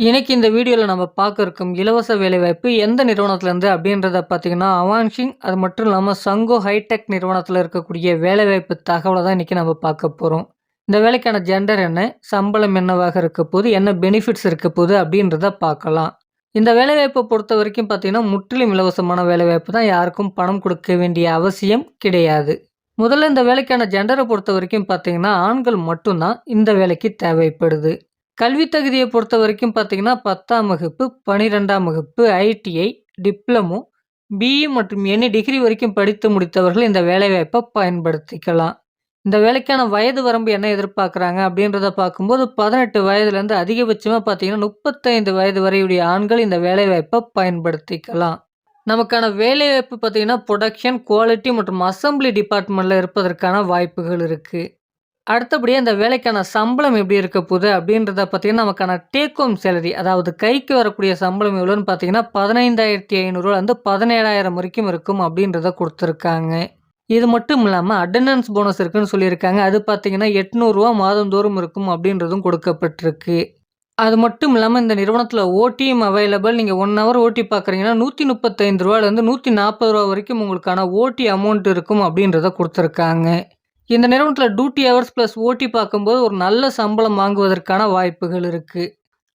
இன்னைக்கு இந்த வீடியோவில் நம்ம பார்க்க இருக்கும் இலவச வேலைவாய்ப்பு எந்த நிறுவனத்துலேருந்து அப்படின்றத பார்த்தீங்கன்னா அவான்ஷிங் அது மட்டும் இல்லாமல் சங்கோ ஹைடெக் நிறுவனத்தில் இருக்கக்கூடிய வேலைவாய்ப்பு தகவலை தான் இன்றைக்கி நம்ம பார்க்க போகிறோம் இந்த வேலைக்கான ஜெண்டர் என்ன சம்பளம் என்னவாக இருக்க போது என்ன பெனிஃபிட்ஸ் இருக்க போகுது அப்படின்றத பார்க்கலாம். இந்த வேலைவாய்ப்பை பொறுத்த வரைக்கும் பார்த்தீங்கன்னா முற்றிலும் இலவசமான வேலைவாய்ப்பு தான். யாருக்கும் பணம் கொடுக்க வேண்டிய அவசியம் கிடையாது. முதல்ல இந்த வேலைக்கான ஜெண்டரை பொறுத்த வரைக்கும் பார்த்தீங்கன்னா ஆண்கள் மட்டும்தான் இந்த வேலைக்கு தேவைப்படுது. கல்வி தகுதியை பொறுத்த வரைக்கும் பார்த்தீங்கன்னா பத்தாம் வகுப்பு பனிரெண்டாம் வகுப்பு ஐடிஐ டிப்ளமோ பிஇ மற்றும் எனி டிகிரி வரைக்கும் படித்து முடித்தவர்கள் இந்த வேலைவாய்ப்பை பயன்படுத்திக்கலாம். இந்த வேலைக்கான வயது வரம்பு என்ன எதிர்பார்க்குறாங்க அப்படின்றத பார்க்கும்போது பதினெட்டு வயதுலேருந்து அதிகபட்சமாக பார்த்தீங்கன்னா முப்பத்தைந்து வயது வரையுடைய ஆண்கள் இந்த வேலைவாய்ப்பை பயன்படுத்திக்கலாம். நமக்கான வேலைவாய்ப்பு பார்த்தீங்கன்னா ப்ரொடக்ஷன் குவாலிட்டி மற்றும் அசம்பிளி டிபார்ட்மெண்ட்டில் இருப்பதற்கான வாய்ப்புகள் இருக்குது அடுத்தபடியாக இந்த வேலைக்கான சம்பளம் எப்படி இருக்க போகுது அப்படின்றத பார்த்தீங்கன்னா நமக்கான டேக் ஹோம் சேலரி அதாவது கைக்கு வரக்கூடிய சம்பளம் எவ்வளோன்னு பார்த்தீங்கன்னா பதினைந்தாயிரத்தி ஐநூறுரூவாலேருந்து பதினேழாயிரம் வரைக்கும் இருக்கும் அப்படின்றத கொடுத்துருக்காங்க. இது மட்டும் இல்லாமல் அட்டண்டன்ஸ் போனஸ் இருக்குன்னு சொல்லியிருக்காங்க. அது பார்த்தீங்கன்னா எட்நூறுரூவா மாதந்தோறும் இருக்கும் அப்படின்றதும் கொடுக்கப்பட்டிருக்கு. அது மட்டும் இல்லாமல் இந்த நிறுவனத்தில் ஓடிஎம் அவைலபிள் நீங்கள் ஒன் ஹவர் ஓட்டி பார்க்குறீங்கன்னா நூற்றி முப்பத்தைந்து ரூபாலேருந்து நூற்றி நாற்பது ரூபா வரைக்கும் உங்களுக்கான ஓடி அமௌண்ட் இருக்கும் அப்படின்றத கொடுத்துருக்காங்க. இந்த நிறுவனத்தில் டியூட்டி ஹவர்ஸ் ப்ளஸ் ஓட்டி பார்க்கும்போது ஒரு நல்ல சம்பளம் வாங்குவதற்கான வாய்ப்புகள் இருக்குது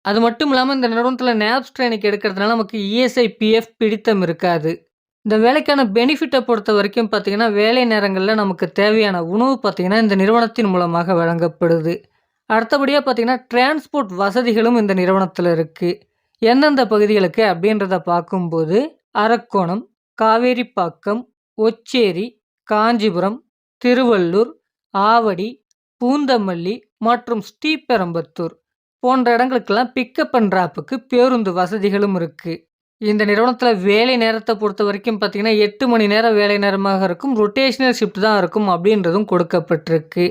அது மட்டும் இல்லாமல் இந்த நிறுவனத்தில் நேப்ஸ் ட்ரைனிங் எடுக்கிறதுனால நமக்கு இஎஸ்ஐ பிஎஃப் பிடித்தம் இருக்காது. இந்த வேலைக்கான பெனிஃபிட்டை பொறுத்த வரைக்கும் பார்த்திங்கன்னா வேலை நேரங்களில் நமக்கு தேவையான உணவு பார்த்திங்கன்னா இந்த நிறுவனத்தின் மூலமாக வழங்கப்படுது. அடுத்தபடியாக பார்த்திங்கன்னா டிரான்ஸ்போர்ட் வசதிகளும் இந்த நிறுவனத்தில் இருக்குது எந்தெந்த பகுதிகளுக்கு அப்படின்றத பார்க்கும்போது அரக்கோணம் காவேரிப்பாக்கம் ஒச்சேரி காஞ்சிபுரம் திருவள்ளூர் ஆவடி பூந்தமல்லி மற்றும் ஸ்ரீபெரம்பத்தூர் போன்ற இடங்களுக்கெல்லாம் பிக்கப் அண்ட் ட்ராப்புக்கு பேருந்து வசதிகளும் இருக்குது இந்த நிறுவனத்தில் வேலை நேரத்தை பொறுத்த வரைக்கும் பார்த்திங்கன்னா எட்டு மணி நேரம் வேலை நேரமாக இருக்கும் ரொட்டேஷனல் ஷிஃப்ட் தான் இருக்கும் அப்படின்றதும் கொடுக்கப்பட்டிருக்கு.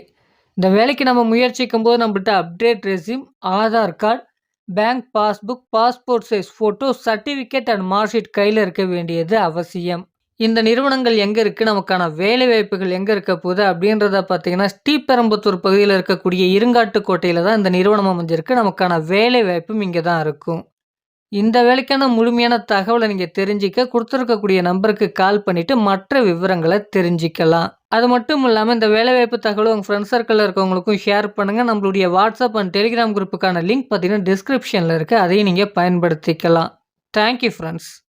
இந்த வேலைக்கு நம்ம முயற்சிக்கும் போது நம்மள்கிட்ட update resume Aadhaar card bank passbook passport size photo certificate and marksheet கையில் இருக்க வேண்டியது அவசியம். இந்த நிறுவனங்கள் எங்கே இருக்குது நமக்கான வேலை வாய்ப்புகள் எங்கே இருக்க போகுது? அப்படின்றத பார்த்தீங்கன்னா ஸ்ரீபெரும்புத்தூர் பகுதியில் இருக்கக்கூடிய இருங்காட்டுக்கோட்டையில் தான் இந்த நிறுவனம் அமைஞ்சிருக்கு. நமக்கான வேலை வாய்ப்பும் இங்கே தான் இருக்கும். இந்த வேலைக்கான முழுமையான தகவலை நீங்கள் தெரிஞ்சிக்க கொடுத்துருக்கக்கூடிய நம்பருக்கு கால் பண்ணிவிட்டு மற்ற விவரங்களை தெரிஞ்சிக்கலாம். அது மட்டும் இல்லாமல் இந்த வேலைவாய்ப்பு தகவலும் உங்கள் ஃப்ரெண்ட்ஸ் சர்க்கிளில் இருக்கவங்களுக்கும் ஷேர் பண்ணுங்கள் நம்மளுடைய வாட்ஸ்அப் அண்ட் டெலிகிராம் குரூப்புக்கான லிங்க் பார்த்தீங்கன்னா டிஸ்கிரிப்ஷனில் இருக்குது அதையும் நீங்கள் பயன்படுத்திக்கலாம். Thank you friends